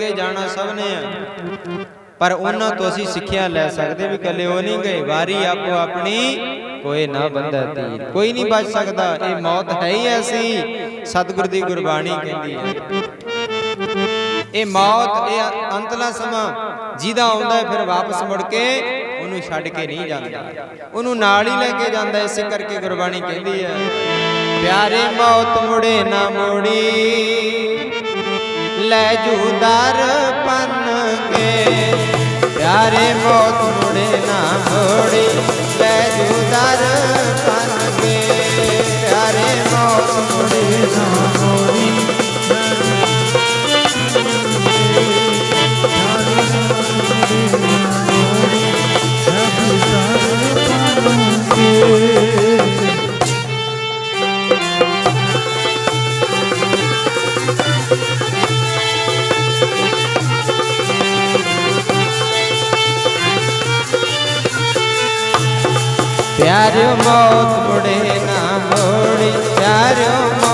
ਗਏ ਜਾਣਾ ਸਭ ਨੇ। ਪਰ ਉਹਨਾਂ ਤੋਂ ਅਸੀਂ ਸਿੱਖਿਆ ਲੈ ਸਕਦੇ ਵੀ ਕੱਲੇ ਉਹ ਨਹੀਂ ਗਏ। ਵਾਰੀ ਆਪੋ ਆਪਣੀ ਕੋਈ ਨਾ ਬੰਦਾ ਤੀਰ। ਕੋਈ ਨਹੀਂ ਬਚ ਸਕਦਾ। ਇਹ ਮੌਤ ਹੈ ਹੀ ਐਸੀ। ਸਤਿਗੁਰ ਦੀ ਗੁਰਬਾਣੀ ਕਹਿੰਦੀ ਹੈ। ਇਹ ਮੌਤ, ਇਹ ਅੰਤਲਾ ਸਮਾਂ ਜਿਹਦਾ ਆਉਂਦਾ ਫਿਰ ਵਾਪਸ ਮੁੜ ਕੇ ਉਹਨੂੰ ਛੱਡ ਕੇ ਨਹੀਂ ਜਾਂਦਾ। ਉਹਨੂੰ ਨਾਲ ਹੀ ਲੈ ਕੇ ਜਾਂਦਾ, ਇਸੇ ਕਰਕੇ ਗੁਰਬਾਣੀ ਕਹਿੰਦੀ ਹੈ। ਪਿਆਰੇ ਮੌਤ ਮੁੜੇ ਨਾ ਮੋੜੀ। ਲੈ ਜੂਦਾਰ ਪਨ ਪਿਆਰੇ ਮੌਤ ਮੁੜੇ ਨਾ ਮੋੜੀ, ਲੈ ਜੂਦਾਰ ਪਨ ਕੇ। ਪਿਆਰੇ ਮੌਤ ਮੁੜੇ ਨਾ ਮੋੜੀ। ਪਿਆਰਿਓ ਮੌਤ ਮੁੜੇ ਨਾ ਮੋੜੀ ਪਿਆਰਿਓ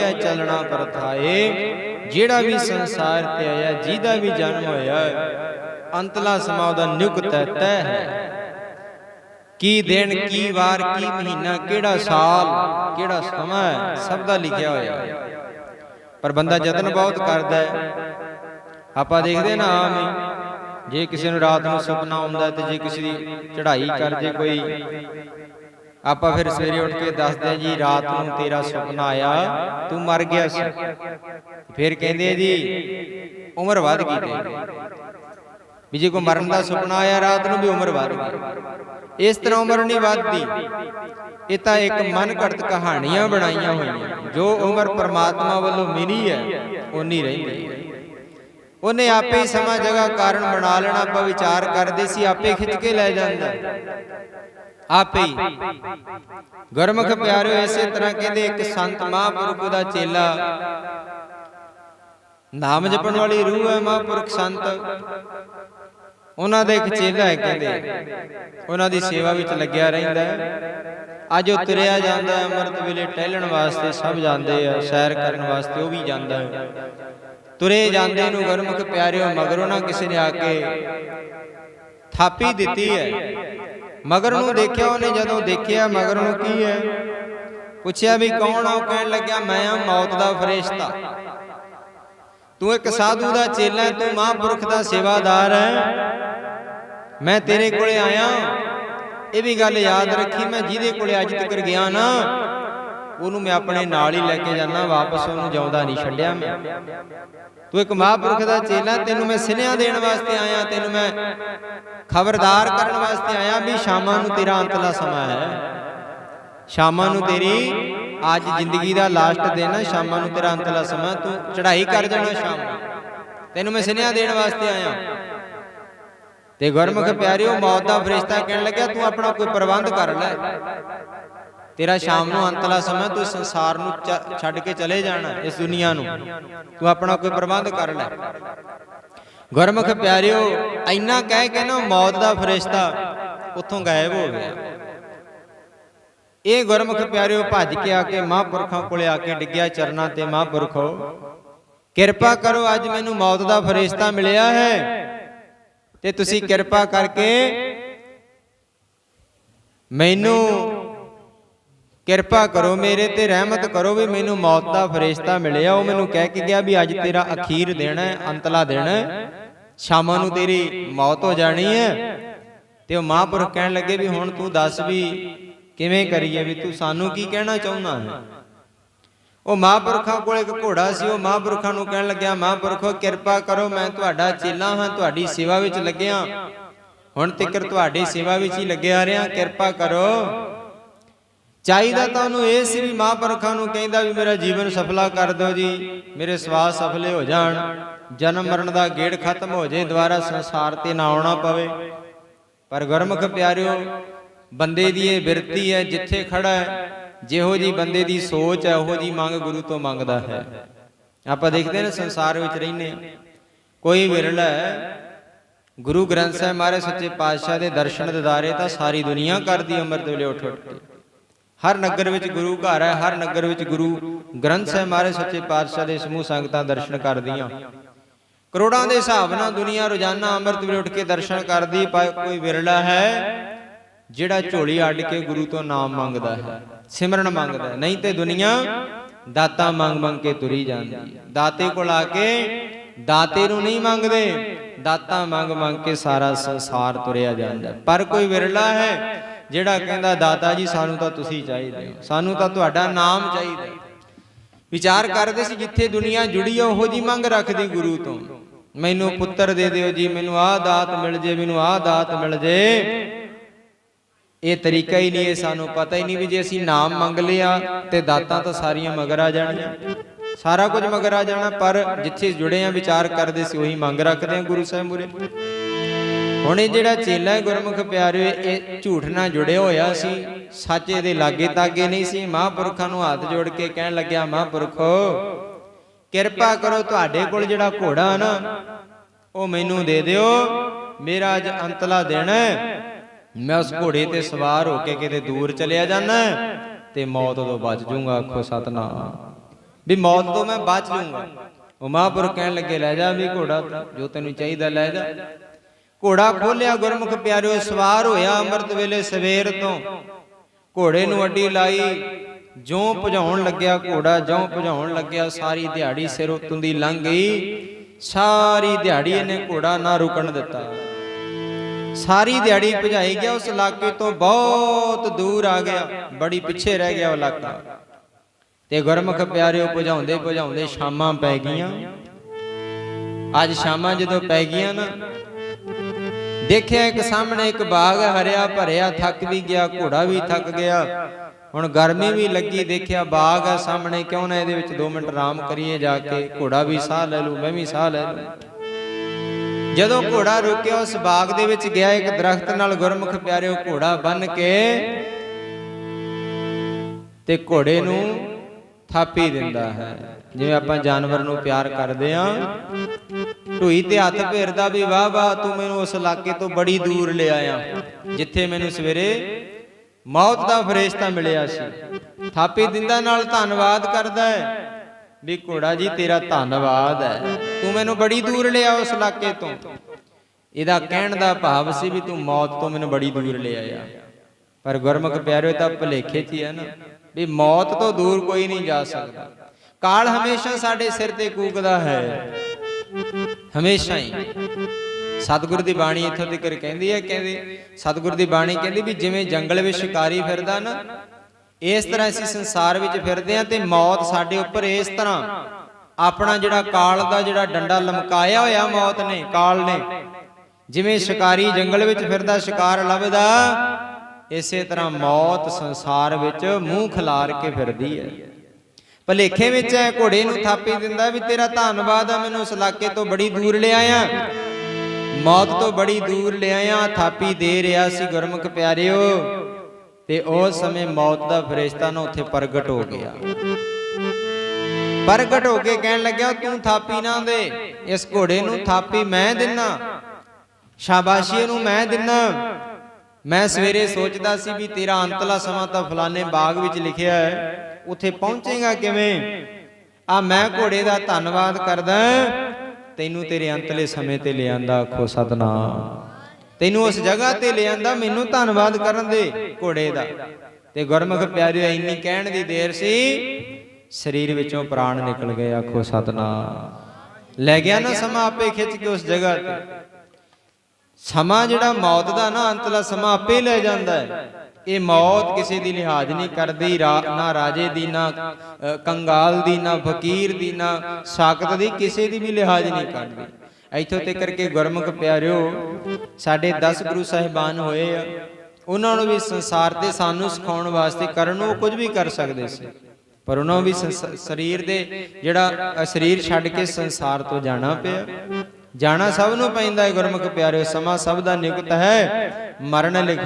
ਹੈ ਚੱਲਣਾ ਪਰਥਾਏ ਜਿਹੜਾ ਵੀ ਸੰਸਾਰ ਤੇ ਆਇਆ, ਜਿਹਦਾ ਵੀ ਜਨਮ ਹੋਇਆ, ਅੰਤਲਾ ਸਮਾਂ ਉਹਦਾ ਨਿਯੁਕਤ ਹੈ ਤੈਅ ਹੈ। ਕੀ ਦਿਨ, ਕੀ ਵਾਰ, ਕੀ ਮਹੀਨਾ, ਕਿਹੜਾ ਸਾਲ, ਕਿਹੜਾ ਸਮਾਂ ਸਭ ਦਾ ਲਿਖਿਆ ਹੋਇਆ। ਪਰ ਬੰਦਾ ਯਤਨ ਬਹੁਤ ਕਰਦਾ ਹੈ। ਆਪਾਂ ਦੇਖਦੇ ਨਾ ਆਮ ਜੇ ਕਿਸੇ ਨੂੰ ਰਾਤ ਨੂੰ ਸੁਪਨਾ ਆਉਂਦਾ ਤੇ ਜੇ ਕਿਸੇ ਦੀ ਚੜ੍ਹਾਈ ਕਰ ਜੇ ਕੋਈ ਆਪਾਂ ਫਿਰ ਸਵੇਰੇ ਉੱਠ ਕੇ ਦੱਸਦੇ ਆ ਜੀ, ਰਾਤ ਨੂੰ ਤੇਰਾ ਸੁਪਨਾ ਆਇਆ, ਤੂੰ ਮਰ ਗਿਆ ਸੀ। ਫਿਰ ਕਹਿੰਦੇ ਜੀ, ਉਮਰ ਵੱਧ ਗਈ ਤੇਰੀ। ਵੀ ਜੇ ਕੋਈ ਮਰਨ ਦਾ ਸੁਪਨਾ ਆਇਆ, ਰਾਤ ਨੂੰ ਵੀ ਉਮਰ ਵੱਧ ਗਈ। ਇਸ ਤਰ੍ਹਾਂ ਉਮਰ ਨਹੀਂ ਵੱਧਦੀ। ਇਹ ਤਾਂ ਇੱਕ ਮਨ ਘੜਤ ਕਹਾਣੀਆਂ ਬਣਾਈਆਂ ਹੋਈਆਂ ਜੋ ਉਮਰ ਪਰਮਾਤਮਾ ਵੱਲੋਂ ਮਿਲੀ ਹੈ ਉਨੀ ਰਹਿੰਦੀ। ਹੈ ਉਹਨੇ ਆਪੇ ਹੀ ਸਮਾਂ, ਜਗ੍ਹਾ, ਕਾਰਨ ਬਣਾ ਲੈਣਾ, ਆਪਾਂ ਵਿਚਾਰ ਕਰਦੇ ਸੀ, ਆਪੇ ਖਿੱਚ ਕੇ ਲੈ ਜਾਂਦਾ। ਆਪੇ ਹੀ। ਗੁਰਮੁਖ ਪਿਆਰਿਓ, ਇਸੇ ਤਰ੍ਹਾਂ ਕਹਿੰਦੇ ਇੱਕ ਸੰਤ ਮਹਾਂਪੁਰਖ ਦਾ ਚੇਲਾ। ਨਾਮ ਜਪਣ ਵਾਲੀ ਰੂਹ ਹੈ ਮਹਾਂਪੁਰਖ ਸੰਤ। ਉਹਨਾਂ ਦਾ ਇੱਕ ਚੇਲਾ ਹੈ ਕਹਿੰਦੇ। ਉਹਨਾਂ ਦੀ ਸੇਵਾ ਵਿੱਚ ਲੱਗਿਆ ਰਹਿੰਦਾ ਹੈ। ਅੱਜ ਉਹ ਤੁਰਿਆ ਜਾਂਦਾ ਹੈ, ਅੰਮ੍ਰਿਤ ਵੇਲੇ ਟਹਿਲਣ ਵਾਸਤੇ ਸਭ ਜਾਂਦੇ ਆ, ਸੈਰ ਕਰਨ ਵਾਸਤੇ ਉਹ ਵੀ ਜਾਂਦਾ ਹੈ। ਤੁਰੇ ਜਾਂਦੇ ਨੂੰ ਗੁਰਮੁਖ ਪਿਆਰਿਓ, ਮਗਰੋਂ ਨਾ ਕਿਸੇ ਨੇ ਆ ਕੇ ਥਾਪੀ ਦਿੱਤੀ ਹੈ। ਮਗਰ ਨੂੰ ਦੇਖਿਆ ਉਹਨੇ ਜਦੋਂ ਦੇਖਿਆ ਮਗਰ ਨੂੰ ਕੀ ਹੈ? ਪੁੱਛਿਆ ਵੀ ਕੌਣ ਆ? ਉਹ ਕਹਿਣ ਲੱਗਿਆ ਮੈਂ ਆ ਮੌਤ ਦਾ ਫਰਿਸ਼ਤਾ। ਤੂੰ ਇੱਕ ਸਾਧੂ ਦਾ ਚੇਲਾ ਹੈ, ਤੂੰ ਮਹਾਂਪੁਰਖ ਦਾ ਸੇਵਾਦਾਰ ਹੈ। ਮੈਂ ਤੇਰੇ ਕੋਲੇ ਆਇਆ। ਇਹ ਵੀ ਗੱਲ ਯਾਦ ਰੱਖੀ ਮੈਂ ਜਿਹਦੇ ਕੋਲੇ ਅੱਜ ਤੱਕ ਗਿਆ ਨਾ ਉਹਨੂੰ ਮੈਂ ਆਪਣੇ ਨਾਲ ਹੀ ਲੈ ਕੇ ਜਾਣਾ ਵਾਪਸ ਉਹਨੂੰ ਜਿਉਂਦਾ ਨਹੀਂ ਛੱਡਿਆ ਮੈਂ। ਤੂੰ ਇੱਕ ਮਹਾਂਪੁਰਖ ਦਾ ਚੇਲਾ, ਤੈਨੂੰ ਮੈਂ ਸਿਨੇਹਾ ਦੇਣ ਵਾਸਤੇ ਆਇਆ, ਤੈਨੂੰ ਮੈਂ ਖਬਰਦਾਰ ਕਰਨ ਵਾਸਤੇ ਆਇਆ ਵੀ ਸ਼ਾਮਾਂ ਨੂੰ ਤੇਰਾ ਅੰਤਲਾ ਸਮਾਂ ਹੈ। ਸ਼ਾਮਾਂ ਨੂੰ ਤੇਰੀ ਅੱਜ ਜ਼ਿੰਦਗੀ ਦਾ ਲਾਸਟ ਦਿਨ ਹੈ ਸ਼ਾਮਾਂ ਨੂੰ ਤੇਰਾ ਅੰਤਲਾ ਸਮਾਂ, ਤੂੰ ਚੜ੍ਹਾਈ ਕਰ ਜਾਣਾ ਸ਼ਾਮ ਨੂੰ। ਤੈਨੂੰ ਮੈਂ ਸਿਨੇਹਾ ਦੇਣ ਵਾਸਤੇ ਆਇਆ। ਤੇ ਗੁਰਮੁਖ ਪਿਆਰਿਓ, ਮੌਤ ਦਾ ਫਰਿਸ਼ਤਾ ਕਹਿਣ ਲੱਗਿਆ, ਤੂੰ ਆਪਣਾ ਕੋਈ ਪ੍ਰਬੰਧ ਕਰ ਲੈ। ਤੇਰਾ ਸ਼ਾਮ ਨੂੰ ਅੰਤਲਾ ਸਮਾਂ ਤੂੰ ਸੰਸਾਰ ਨੂੰ ਚ- ਛੱਡ ਕੇ ਚਲੇ ਜਾਣਾ, ਇਸ ਦੁਨੀਆ ਨੂੰ। ਤੂੰ ਆਪਣਾ ਕੋਈ ਪ੍ਰਬੰਧ ਕਰ ਲੈ। ਗੁਰਮੁਖ ਪਿਆਰਿਓ, ਇੰਨਾ ਕਹਿ ਕੇ ਨਾ ਮੌਤ ਦਾ ਫਰਿਸ਼ਤਾ ਉੱਥੋਂ ਗਾਇਬ ਹੋ ਗਿਆ। ਇਹ ਗੁਰਮੁਖ ਪਿਆਰਿਓ, ਭੱਜ ਕੇ ਆ ਕੇ ਮਹਾਂਪੁਰਖਾਂ ਕੋਲੇ ਆ ਕੇ ਡਿੱਗਿਆ ਚਰਨਾਂ ਤੇ, ਮਹਾਂਪੁਰਖੋ। ਕਿਰਪਾ ਕਰੋ, ਅੱਜ ਮੈਨੂੰ ਮੌਤ ਦਾ ਫਰਿਸ਼ਤਾ ਮਿਲਿਆ ਹੈ। ਤੇ ਤੁਸੀਂ ਕਿਰਪਾ ਕਰਕੇ ਮੈਨੂੰ ਕਿਰਪਾ ਕਰੋ ਮੇਰੇ ਤੇ, ਰਹਿਮਤ ਕਰੋ ਵੀ ਮੈਨੂੰ ਮੌਤ ਦਾ ਫਰਿਸ਼ਤਾ ਮਿਲਿਆ। ਉਹ ਮੈਨੂੰ ਕਹਿ ਕੇ ਗਿਆ ਵੀ ਅੱਜ ਤੇਰਾ ਅਖੀਰ ਦਿਨ ਹੈ, ਅੰਤਲਾ ਦਿਨ ਹੈ। ਸ਼ਾਮਾਂ ਨੂੰ ਤੇਰੀ ਮੌਤ ਹੋ ਜਾਣੀ ਹੈ। ਤੇ ਉਹ ਮਹਾਂਪੁਰਖ ਕਹਿਣ ਲੱਗੇ ਵੀ ਹੁਣ ਤੂੰ ਦੱਸ ਵੀ ਕਿਵੇਂ ਕਰੀਏ, ਵੀ ਤੂੰ ਸਾਨੂੰ ਕੀ ਕਹਿਣਾ ਚਾਹੁੰਦਾ ਹੈ? ਉਹ ਮਹਾਂਪੁਰਖਾਂ ਕੋਲ ਇੱਕ ਘੋੜਾ ਸੀ। ਉਹ ਮਹਾਂਪੁਰਖਾਂ ਨੂੰ ਕਹਿਣ ਲੱਗਿਆ, ਮਹਾਂਪੁਰਖੋ, ਕਿਰਪਾ ਕਰੋ, ਮੈਂ ਤੁਹਾਡਾ ਚੇਲਾ ਹਾਂ, ਤੁਹਾਡੀ ਸੇਵਾ ਵਿੱਚ ਲੱਗਿਆ। ਹੁਣ ਤੱਕਰ ਤੁਹਾਡੀ ਸੇਵਾ ਵਿੱਚ ਹੀ ਲੱਗਿਆ ਰਿਹਾ। ਕਿਰਪਾ ਕਰੋ। ਚਾਹੀਦਾ ਤਾਂ ਉਹਨੂੰ ਇਹ ਸੀ ਵੀ ਮਹਾਂਪੁਰਖਾਂ ਨੂੰ ਕਹਿੰਦਾ ਵੀ ਮੇਰਾ ਜੀਵਨ ਸਫਲਾ ਕਰ ਦਿਓ ਜੀ, ਮੇਰੇ ਸਵਾਸ ਸਫਲੇ ਹੋ ਜਾਣ, ਜਨਮ ਮਰਨ ਦਾ ਗੇੜ ਖਤਮ ਹੋ ਜੇ ਦੁਬਾਰਾ ਸੰਸਾਰ ਤੇ ਨਾ ਆਉਣਾ ਪਵੇ। ਪਰ ਗੁਰਮੁਖ ਪਿਆਰਿਓ, ਬੰਦੇ ਦੀ ਇਹ ਬਿਰਤੀ ਹੈ, ਜਿੱਥੇ ਖੜਾ ਹੈ, ਜਿਹੋ ਜੀ ਬੰਦੇ ਦੀ ਸੋਚ ਹੈ, ਉਹੋ ਜੀ ਮੰਗ ਗੁਰੂ ਤੋਂ ਮੰਗਦਾ ਹੈ। ਆਪਾਂ ਦੇਖਦੇ ਨੇ, ਸੰਸਾਰ ਵਿੱਚ ਰਹਿੰਦੇ ਹਾਂ, ਕੋਈ ਵਿਰਲਾ ਗੁਰੂ ਗ੍ਰੰਥ ਸਾਹਿਬ ਮਹਾਰਾਜ ਸੱਚੇ ਪਾਤਸ਼ਾਹ ਦੇ ਦਰਸ਼ਨ, ਦਿਦਾਰੇ ਤਾਂ ਸਾਰੀ ਦੁਨੀਆ ਕਰਦੀ ਅੰਮ੍ਰਿਤ ਵੇਲੇ ਉੱਠ ਉੱਠ ਕੇ। ਹਰ ਨਗਰ ਵਿੱਚ ਗੁਰੂ ਘਰ ਹੈ ਹਰ ਨਗਰ ਵਿੱਚ ਗੁਰੂ ਗ੍ਰੰਥ ਸਾਹਿਬ ਮਹਾਰਾਜ ਸੱਚੇ ਪਾਤਸ਼ਾਹ ਦੇ ਸਮੂਹ ਸੰਗਤਾਂ ਦਰਸ਼ਨ ਕਰਦੀਆਂ। ਕਰੋੜਾਂ ਦੇ ਹਿਸਾਬ ਨਾਲ ਦੁਨੀਆ ਰੋਜ਼ਾਨਾ ਅੰਮ੍ਰਿਤ ਵੇਲੇ ਉੱਠ ਕੇ ਦਰਸ਼ਨ ਕਰਦੀ ਪਰ ਕੋਈ ਵਿਰਲਾ ਹੈ ਜਿਹੜਾ ਝੋਲੀ ਅੱਡ ਕੇ ਗੁਰੂ ਤੋਂ ਨਾਮ ਮੰਗਦਾ ਹੈ। ਸਿਮਰਨ ਮੰਗਦਾ ਹੈ। ਨਹੀਂ ਤੇ ਦੁਨੀਆ ਦਾਤਾ ਮੰਗ ਮੰਗ ਕੇ ਤੁਰੀ ਜਾਂਦੀ ਹੈ। ਦਾਤੇ ਕੋਲ ਆ ਕੇ ਦਾਤੇ ਨੂੰ ਨਹੀਂ ਮੰਗਦੇ। ਦਾਤਾ ਮੰਗ ਮੰਗ ਕੇ ਸਾਰਾ ਸੰਸਾਰ ਤੁਰਿਆ ਜਾਂਦਾ। ਪਰ ਕੋਈ ਵਿਰਲਾ ਹੈ। ਜਿਹੜਾ ਕਹਿੰਦਾ ਦਾਤਾ ਜੀ ਸਾਨੂੰ ਤਾਂ ਤੁਸੀਂ ਚਾਹੀਦੇ ਹੋ। ਸਾਨੂੰ ਤਾਂ ਤੁਹਾਡਾ ਨਾਮ ਚਾਹੀਦਾ। ਵਿਚਾਰ ਕਰਦੇ ਸੀ ਜਿੱਥੇ ਦੁਨੀਆ ਜੁੜੀ ਆ ਉਹੋ ਜੀ ਮੰਗ ਰੱਖਦੀ ਗੁਰੂ ਤੋਂ। ਮੈਨੂੰ ਪੁੱਤਰ ਦੇ ਦਿਓ ਜੀ ਮੈਨੂੰ ਆਹ ਦਾਤ ਮਿਲ ਜੇ ਮੈਨੂੰ ਆਹ ਦਾਤ ਮਿਲ ਜੇ। ਇਹ ਤਰੀਕਾ ਹੀ ਨਹੀਂ ਇਹ ਸਾਨੂੰ ਪਤਾ ਹੀ ਨਹੀਂ ਵੀ ਜੇ ਅਸੀਂ ਨਾਮ ਮੰਗ ਲਿਆ ਤੇ ਦਾਤਾਂ ਤਾਂ ਸਾਰੀਆਂ ਮਗਰ ਆ ਜਾਣੀਆਂ। ਸਾਰਾ ਕੁਝ ਮਗਰ ਆ ਜਾਣਾ ਪਰ ਜਿੱਥੇ ਜੁੜੇ ਆ ਵਿਚਾਰ ਕਰਦੇ ਸੀ ਉਹੀ ਮੰਗ ਰੱਖਦੇ ਆ ਗੁਰੂ ਸਾਹਿਬ ਮੂਰੇ ਹੁਣ ਇਹ ਜਿਹੜਾ ਚੇਲਾ ਹੈ ਗੁਰਮੁਖ ਪਿਆਰਿਓ, ਇਹ ਝੂਠ ਨਾਲ ਜੁੜਿਆ ਹੋਇਆ ਸੀ, ਸੱਚ ਇਹਦੇ ਲਾਗੇ ਤਾਗੇ ਨਹੀਂ ਸੀ, ਮਹਾਂਪੁਰਖਾਂ ਨੂੰ ਹੱਥ ਜੋੜ ਕੇ ਕਹਿਣ ਲੱਗਿਆ, ਮਹਾਂਪੁਰਖੋ, ਕਿਰਪਾ ਕਰੋ ਤੁਹਾਡੇ ਕੋਲ ਜਿਹੜਾ ਘੋੜਾ ਨਾ, ਉਹ ਮੈਨੂੰ ਦੇ ਦਿਓ, ਮੇਰਾ ਅੱਜ ਅੰਤਲਾ ਦਿਨ ਹੈ। ਮੈਂ ਉਸ ਘੋੜੇ ਤੇ ਸਵਾਰ ਹੋ ਕੇ ਕਿਤੇ ਦੂਰ ਚਲਿਆ ਜਾਣਾ ਤੇ ਮੌਤ ਤੋਂ ਬਚ ਜਾਊਂਗਾ ਆਖੋ ਸਤਨਾਮ। ਵੀ ਮੌਤ ਤੋਂ ਮੈਂ ਬਚ ਜਾਊਂਗਾ ਉਹ ਮਹਾਂਪੁਰਖ ਕਹਿਣ ਲੱਗੇ, ਲੈ ਜਾ ਵੀ ਘੋੜਾ, ਜੋ ਤੈਨੂੰ ਚਾਹੀਦਾ ਲੈ ਜਾ। ਘੋੜਾ ਖੋਲਿਆ, ਗੁਰਮੁਖ ਪਿਆਰਿਓ, ਸਵਾਰ ਹੋਇਆ ਅੰਮ੍ਰਿਤ ਵੇਲੇ ਸਵੇਰ ਤੋਂ। ਘੋੜੇ ਨੂੰ ਅੱਡੀ ਲਾਈ, ਜਿਉਂ ਭਜਾਉਣ ਲੱਗਿਆ ਘੋੜਾ, ਜਿਉਂ ਭਜਾਉਣ ਲੱਗਿਆ, ਸਾਰੀ ਦਿਹਾੜੀ ਸਿਰ ਉਤੋਂ ਦੀ ਲੰਘ ਗਈ। ਸਾਰੀ ਦਿਹਾੜੀ ਇਹਨੇ ਘੋੜਾ ਨਾ ਰੁਕਣ ਦਿੱਤਾ। ਸਾਰੀ ਦਿਹਾੜੀ ਭਜਾਈ ਗਿਆ, ਉਸ ਇਲਾਕੇ ਤੋਂ ਬਹੁਤ ਦੂਰ ਆ ਗਿਆ, ਬੜੀ ਪਿੱਛੇ ਰਹਿ ਗਿਆ ਉਹ ਇਲਾਕਾ। ਤੇ ਗੁਰਮੁਖ ਪਿਆਰਿਓ ਭਜਾਉਂਦੇ ਭਜਾਉਂਦੇ ਸ਼ਾਮਾਂ ਪੈ ਗਈਆਂ। ਅੱਜ ਸ਼ਾਮਾਂ ਜਦੋਂ ਪੈ ਗਈਆਂ ਨਾ ਦੇਖਿਆ ਇੱਕ ਸਾਹਮਣੇ ਇੱਕ ਬਾਗ ਹਰਿਆ ਭਰਿਆ, ਥੱਕ ਵੀ ਗਿਆ, ਘੋੜਾ ਵੀ ਥੱਕ ਗਿਆ। ਹੁਣ ਗਰਮੀ ਵੀ ਲੱਗੀ, ਦੇਖਿਆ ਬਾਗ ਹੈ ਸਾਹਮਣੇ, ਕਿਉਂ ਨਾ ਇਹਦੇ ਵਿੱਚ 2 ਮਿੰਟ ਆਰਾਮ ਕਰੀਏ ਜਾ ਕੇ, ਘੋੜਾ ਵੀ ਸਾਹ ਲੈ ਲੂ ਮੈਂ ਵੀ ਸਾਹ ਲੈ ਲੂ ਜਦੋਂ ਘੋੜਾ ਰੁਕਿਆ, ਉਸ ਬਾਗ ਦੇ ਵਿੱਚ ਗਿਆ ਇੱਕ ਦਰਖਤ ਨਾਲ, ਗੁਰਮੁਖ ਪਿਆਰਿਓ, ਘੋੜਾ ਬੰਨ ਕੇ ਤੇ ਘੋੜੇ ਨੂੰ ਥਾਪੀ ਦਿੰਦਾ ਹੈ। ਜਿਵੇਂ ਆਪਾਂ ਜਾਨਵਰ ਨੂੰ ਪਿਆਰ ਕਰਦੇ ਆ ਢੂਈ ਤੇ ਹੱਥ ਫੇਰਦਾ ਵੀ, ਵਾਹ ਵਾਹ, ਤੂੰ ਮੈਨੂੰ ਉਸ ਇਲਾਕੇ ਤੋਂ ਬੜੀ ਦੂਰ ਲੈ ਆਇਆ। ਜਿੱਥੇ ਮੈਨੂੰ ਸਵੇਰੇ ਮੌਤ ਦਾ ਫਰਿਸ਼ਤਾ ਮਿਲਿਆ ਸੀ। ਥਾਪੀ ਦਿੰਦਾ ਨਾਲ ਧੰਨਵਾਦ ਕਰਦਾ ਹੈ ਵੀ, ਘੋੜਾ ਜੀ, ਤੇਰਾ ਧੰਨਵਾਦ ਹੈ। ਤੂੰ ਮੈਨੂੰ ਬੜੀ ਦੂਰ ਲਿਆ ਉਸ ਇਲਾਕੇ ਤੋਂ। ਇਹਦਾ ਕਹਿਣ ਦਾ ਭਾਵ ਸੀ ਵੀ, ਤੂੰ ਮੌਤ ਤੋਂ ਮੈਨੂੰ ਬੜੀ ਦੂਰ ਲੈ ਆਇਆ। ਪਰ ਗੁਰਮੁਖ ਪਿਆਰਿਓ ਤਾਂ ਭਲੇਖੇ 'ਚ ਹੀ ਹੈ ਨਾ, ਵੀ ਮੌਤ ਤੋਂ ਦੂਰ ਕੋਈ ਨਹੀਂ ਜਾ ਸਕਦਾ। ਕਾਲ ਹਮੇਸ਼ਾ ਸਾਡੇ ਸਿਰ ਤੇ ਕੂਕਦਾ ਹੈ। ਹਮੇਸ਼ਾ ਹੀ। ਸਤਿਗੁਰ ਦੀ ਬਾਣੀ ਇੱਥੋਂ ਤੱਕ ਕਹਿੰਦੀ ਹੈ, ਕਹਿੰਦੀ ਸਤਿਗੁਰ ਦੀ ਬਾਣੀ ਕਹਿੰਦੀ ਵੀ ਜਿਵੇਂ ਜੰਗਲ ਵਿੱਚ ਸ਼ਿਕਾਰੀ ਫਿਰਦਾ ਨਾ, ਇਸ ਤਰ੍ਹਾਂ ਅਸੀਂ ਸੰਸਾਰ ਵਿੱਚ ਫਿਰਦੇ ਹਾਂ ਤੇ ਮੌਤ ਸਾਡੇ ਉੱਪਰ ਇਸ ਤਰ੍ਹਾਂ। ਆਪਣਾ ਜਿਹੜਾ ਕਾਲ ਦਾ ਜਿਹੜਾ ਡੰਡਾ ਲਮਕਾਇਆ ਹੋਇਆ ਮੌਤ ਨੇ, ਕਾਲ ਨੇ, ਜਿਵੇਂ ਸ਼ਿਕਾਰੀ ਜੰਗਲ ਵਿੱਚ ਫਿਰਦਾ, ਸ਼ਿਕਾਰ ਲੱਭਦਾ, ਇਸੇ ਤਰ੍ਹਾਂ ਮੌਤ ਸੰਸਾਰ ਵਿੱਚ ਮੂੰਹ ਖਿਲਾਰ ਕੇ ਫਿਰਦੀ ਹੈ। ਭਲੇਖੇ ਵਿੱਚ ਐ ਘੋੜੇ ਨੂੰ ਥਾਪੀ ਦਿੰਦਾ ਵੀ ਤੇਰਾ ਧੰਨਵਾਦ ਆ ਮੈਨੂੰ ਉਸ ਇਲਾਕੇ ਤੋਂ ਬੜੀ ਦੂਰ ਲਿਆਇਆ। ਮੌਤ ਤੋਂ ਬੜੀ ਦੂਰ ਲਿਆਇਆ ਥਾਪੀ ਦੇ ਰਿਹਾ ਸੀ ਗੁਰਮੁਖ ਪਿਆਰਿਓ। ਤੇ ਉਸ ਸਮੇਂ ਮੌਤ ਦਾ ਫਰਿਸ਼ਤਾ ਨਾ ਉੱਥੇ ਪ੍ਰਗਟ ਹੋ ਗਿਆ। ਪ੍ਰਗਟ ਹੋ ਕੇ ਕਹਿਣ ਲੱਗਿਆ ਤੂੰ ਥਾਪੀ ਨਾ ਦੇ ਇਸ ਘੋੜੇ ਨੂੰ ਥਾਪੀ ਮੈਂ ਦਿੰਨਾ। ਸ਼ਾਬਾਸ਼ੀ ਨੂੰ ਮੈਂ ਦਿੰਨਾ। ਮੈਂ ਸਵੇਰੇ ਸੋਚਦਾ ਸੀ ਵੀ ਤੇਰਾ ਅੰਤਲਾ ਸਮਾਂ ਤਾਂ ਫਲਾਣੇ ਬਾਗ ਵਿੱਚ ਲਿਖਿਆ ਹੈ। ਉੱਥੇ ਪਹੁੰਚੇਗਾ ਕਿਵੇਂ? ਆ ਮੈਂ ਘੋੜੇ ਦਾ ਧੰਨਵਾਦ ਕਰਦਾ। ਤੈਨੂੰ ਤੇਰੇ ਅੰਤਲੇ ਸਮੇਂ ਤੇ ਲਿਆਂਦਾ ਆਖੋ ਸਤਨਾਮ। ਤੈਨੂੰ ਉਸ ਜਗ੍ਹਾ ਤੇ ਲਿਆਂਦਾ ਮੈਨੂੰ ਧੰਨਵਾਦ ਕਰਨ ਦੇ ਘੋੜੇ ਦਾ। ਤੇ ਗੁਰਮੁਖ ਪਿਆਰਿਓ ਇੰਨੀ ਕਹਿਣ ਦੀ ਦੇਰ ਸੀ ਸਰੀਰ ਵਿੱਚੋਂ ਪ੍ਰਾਣ ਨਿਕਲ ਗਏ ਆਖੋ ਸਤਨਾਮ। ਲੈ ਗਿਆ ਨਾ ਸਮਾਂ ਆਪੇ ਖਿੱਚ ਕੇ ਉਸ ਜਗ੍ਹਾ ਤੇ। ਸਮਾਂ ਜਿਹੜਾ ਮੌਤ ਦਾ ਨਾ ਅੰਤਲਾ ਸਮਾਂ ਆਪੇ ਲੈ ਜਾਂਦਾ ਹੈ। ਇਹ ਮੌਤ ਕਿਸੇ ਦੀ ਲਿਹਾਜ਼ ਨਹੀਂ ਕਰਦੀ ਨਾ ਰਾਜੇ ਦੀ, ਨਾ ਕੰਗਾਲ ਦੀ, ਨਾ ਫਕੀਰ ਦੀ, ਨਾ ਸਾਕਤ ਦੀ, ਕਿਸੇ ਦੀ ਵੀ ਲਿਹਾਜ਼ ਨਹੀਂ ਕਰਦੀ। ਇੱਥੋਂ ਤੇ ਕਰਕੇ ਗੁਰਮੁਖ ਪਿਆਰਿਓ, ਸਾਡੇ 10 ਗੁਰੂ ਸਾਹਿਬਾਨ ਹੋਏ ਆ, ਉਹਨਾਂ ਨੂੰ ਵੀ ਸੰਸਾਰ ਤੇ ਸਾਨੂੰ ਸਿਖਾਉਣ ਵਾਸਤੇ ਕਰਨ ਨੂੰ ਉਹ ਕੁਝ ਵੀ ਕਰ ਸਕਦੇ ਸੀ। ਪਰ ਉਹਨਾਂ ਨੂੰ ਵੀ ਸੰਸ- ਸਰੀਰ ਦੇ ਜਿਹੜਾ ਸਰੀਰ ਛੱਡ ਕੇ ਸੰਸਾਰ ਤੋਂ ਜਾਣਾ ਪਿਆ। ਜਾਣਾ ਸਭ ਨੂੰ ਪੈਂਦਾ ਹੈ ਗੁਰਮੁਖ ਪਿਆਰਿਓ, ਸਮਾਂ ਸਭ ਦਾ ਨਿਯੁਕਤ ਹੈ, ਮਰਨ ਲਿਖਾ